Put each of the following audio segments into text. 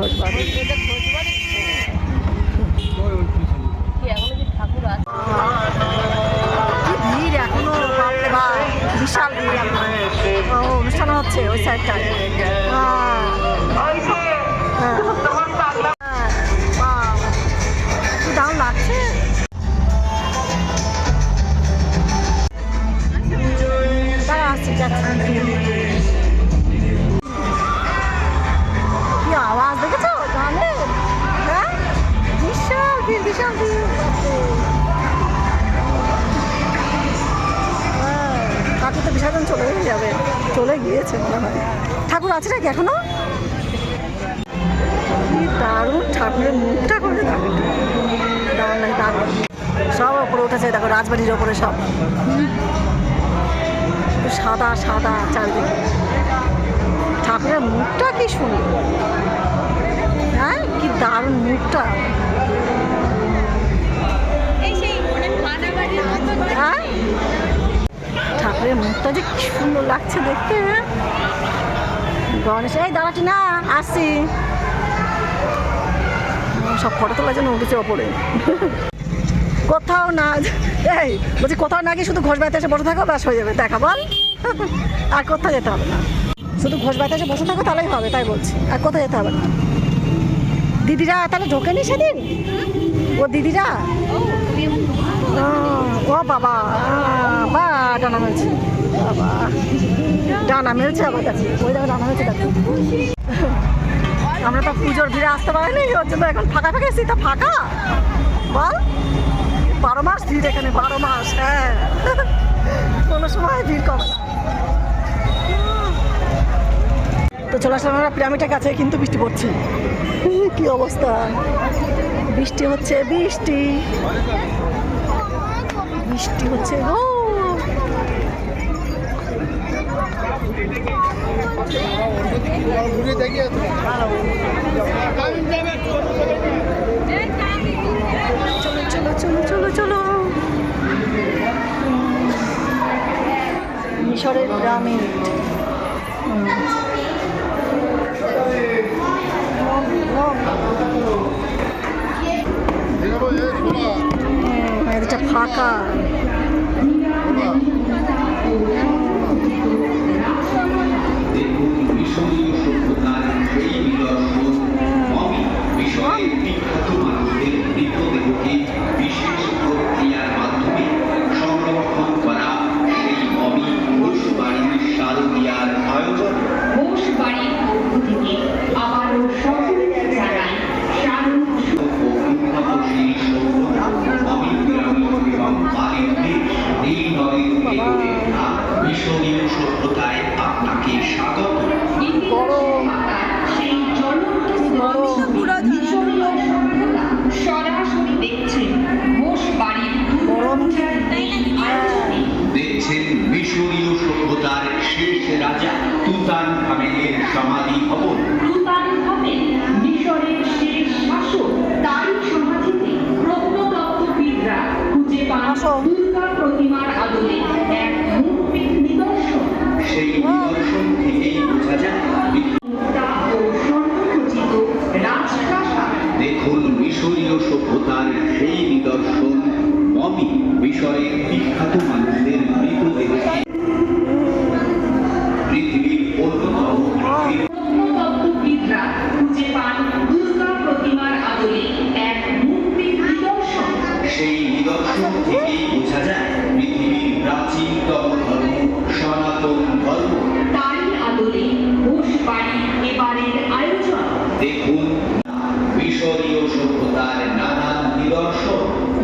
খোঁজ পাবে ভিড় এখনও? বাপরে ভাই বিশাল ভিড় এখন। অনুষ্ঠান হচ্ছে ওই সাইডটা বিশাল হ্যাঁ, ঠাকুর তো বিসর্জন চলে যাবে। চলে গিয়েছে মনে হয়। ঠাকুর আছে নাকি এখনও? দারুণ ঠাকুরের মুখটা করে দারুণ দারুণ লাগে দারুণ। সব ওপরে উঠেছে দেখো রাজবাড়ির ওপরে সব। সাদা সাদা চারিদিকে। ঠাকুরের মুখটা কি সুন্দর। হ্যাঁ কি দারুণ মুখটা। ঠাকুরের মুখটা যে কি সুন্দর লাগছে দেখতে। গণেশ, এই দাঁড়াটি না, আসছি। সব ফটো তোলার জন্য উঠেছে ওপরে। কোথাও না, এই, বলছি কোথাও না গিয়ে শুধু ঘোষ বাড়িতে এসে বসে থাকো, ব্যাস হয়ে যাবে, দেখা বল। আর কোথাও যেতে হবে না। শুধু ঘোষ বাড়িতে এসে বসে থাকো, তাহলেই হবে, তাই বলছি। আর কোথাও যেতে হবে না। দিদিরা তাহলে ঢোকেনি সেদিন? ও দিদিরা? ও বাবা বা ডানা মেলছে। বাবা, ডানা মেলছে আবার দেখো ওই দেখো, ডানা মেলছে আমরা তো পুজোর ভিড়ে আসতে পারিনি ওর জন্য এখন ফাঁকা ফাঁকা এসেছি, তা ফাঁকা? বল। বারো মাস ভিড় এখানে, বারো মাস হ্যাঁ। কোনো সময় ভিড় কমে না। তো চলে আমরা পিরামিডের কাছে, কিন্তু বৃষ্টি পড়ছে। কি অবস্থা? বৃষ্টি হচ্ছে, বৃষ্টি। বৃষ্টি হচ্ছে গো চলো চলো মিশরের হুম। হুম, এটা ফাঁকা। আসো। সেই নিদর্শন থেকেই বোঝা যায় দেখুন মিশরীয় সভ্যতার সেই নিদর্শন। মমি মিশরের বিখ্যাত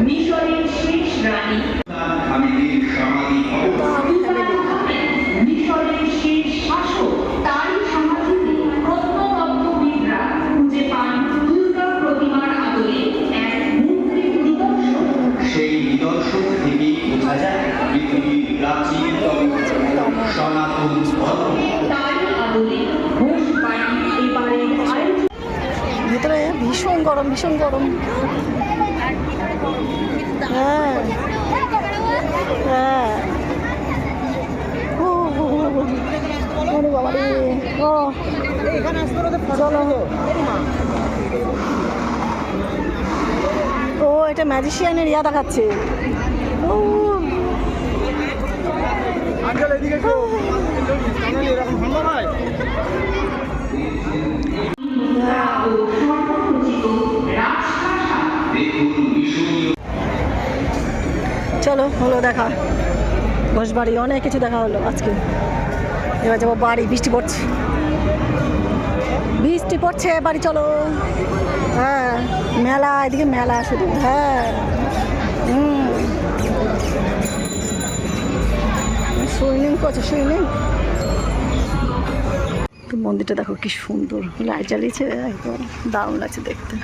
মিশরের শেষ রানী। খামেনের সমাধি মিশরের শেষ শাসক তারই সমাধিতে প্রত্নতত্ত্ববিদরা খুঁজে পান দুর্গা প্রতিমার আদলে এক মূর্তির নিদর্শন। সেই নিদর্শন থেকেই বোঝা যায় পৃথিবীর প্রাচীনতম সনাতন ধর্ম। তারই আদলে ঘোষ বাড়ি এবারের আয়োজন। ভীষণ গরম ভীষণ গরম। ও, এটা ম্যাজিশিয়ানের ইয়া দেখাচ্ছে একটু চ্যানেল এরকম সম্ভব হয় ও স্বর্ণখচিত রাজপ্রাসাদ দেখুন মিশরীয় চলো, হলো দেখা। ঘোষ বাড়ি, অনেক কিছু দেখা হলো আজকে। এবার যাব বাড়ি, বৃষ্টি পড়ছে। বৃষ্টি পড়ছে, বাড়ি চলো। হ্যাঁ মেলা, এদিকে মেলা শুধু। হ্যাঁ। হুম। সুইমিং করছে, সুইমিং। মন্দিরটা দেখো কি সুন্দর। লাইট জ্বালিয়েছে, একদম দারুণ লাগছে দেখতে।